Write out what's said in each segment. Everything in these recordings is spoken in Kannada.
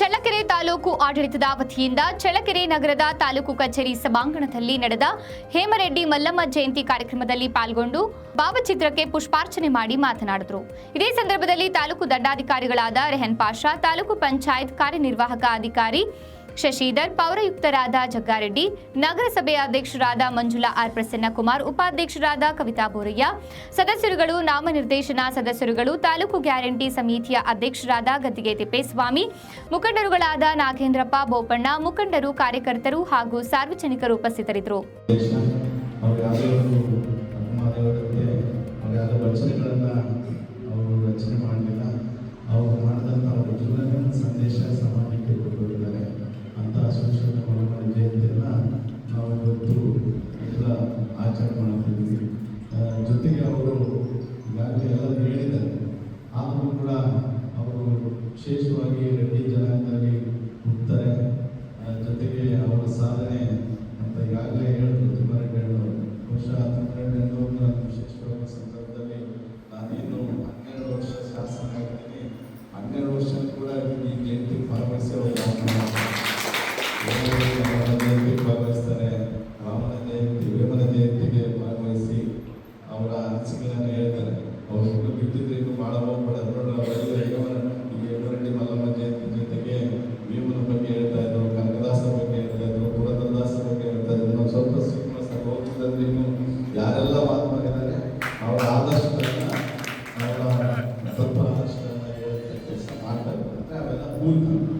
ಚಳ್ಳಕೆರೆ ತಾಲೂಕು ಆಡಳಿತದ ವತಿಯಿಂದ ಚಳ್ಳಕೆರೆ ನಗರದ ತಾಲೂಕು ಕಚೇರಿ ಸಭಾಂಗಣದಲ್ಲಿ ನಡೆದ ಹೇಮರೆಡ್ಡಿ ಮಲ್ಲಮ್ಮ ಜಯಂತಿ ಕಾರ್ಯಕ್ರಮದಲ್ಲಿ ಪಾಲ್ಗೊಂಡು ಭಾವಚಿತ್ರಕ್ಕೆ ಪುಷ್ಪಾರ್ಚನೆ ಮಾಡಿ ಮಾತನಾಡಿದರು. ಇದೇ ಸಂದರ್ಭದಲ್ಲಿ ತಾಲೂಕು ದಂಡಾಧಿಕಾರಿಗಳಾದ ರೆಹನ್ ಪಾಷಾ, ತಾಲೂಕು ಪಂಚಾಯತ್ ಕಾರ್ಯನಿರ್ವಾಹಕ ಅಧಿಕಾರಿ ಶಶಿಧರ್, ಪೌರಯುಕ್ತರಾದ ಜಗ್ಗಾರೆಡ್ಡಿ ನಗರಸಭೆಯ ಅಧ್ಯಕ್ಷರಾದ ಮಂಜುಳಾ ಆರ್ ಪ್ರಸನ್ನ ಕುಮಾರ್ ಉಪಾಧ್ಯಕ್ಷರಾದ ಕವಿತಾ ಬೋರಯ್ಯ, ಸದಸ್ಯರುಗಳು, ನಾಮನಿರ್ದೇಶನ ಸದಸ್ಯರುಗಳು, ತಾಲೂಕು ಗ್ಯಾರಂಟಿ ಸಮಿತಿಯ ಅಧ್ಯಕ್ಷರಾದ ಗದ್ದಿಗೆ ತಿಪ್ಪೇಸ್ವಾಮಿ ಮುಖಂಡರುಗಳಾದ ನಾಗೇಂದ್ರಪ್ಪ ಬೋಪಣ್ಣ, ಮುಖಂಡರು, ಕಾರ್ಯಕರ್ತರು ಹಾಗೂ ಸಾರ್ವಜನಿಕರು ಉಪಸ್ಥಿತರಿದ್ದರು. ವಿಶೇಷವಾಗಿ ರೆಡ್ಡಿ ಜನಾಂಗದಲ್ಲಿ ಹುಟ್ಟುತ್ತಾರೆ ಜೊತೆಗೆ ಅವರ ಸಾಧನೆ ಅಂತ ಈಗಾಗಲೇ ಹೇಳಿದ್ರು ತಿಮ್ಮಾರೆಡ್ಡಿಯವರು ಬಹುಶಃ ತಿಮ್ಮಾರೆಡ್ಡಿ ವಿಶೇಷವಾದ ಸಂದರ್ಭದಲ್ಲಿ ನಾನೇನು ಹನ್ನೆರಡು ವರ್ಷ ಶಾಸನ ಆಗ್ತೀನಿ. ಹನ್ನೆರಡು ವರ್ಷ ಕೂಡ ಈ ಜಯಂತಿ orgulho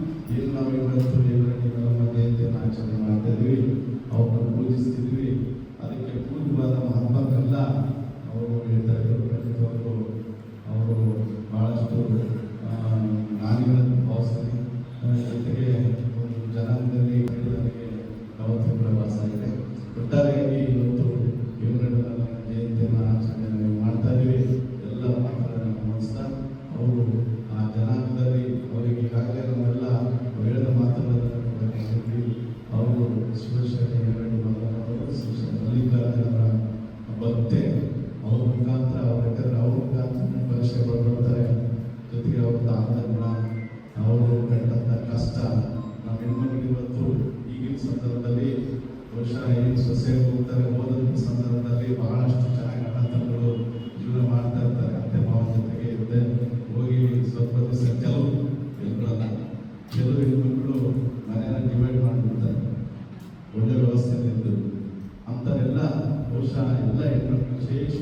você lutando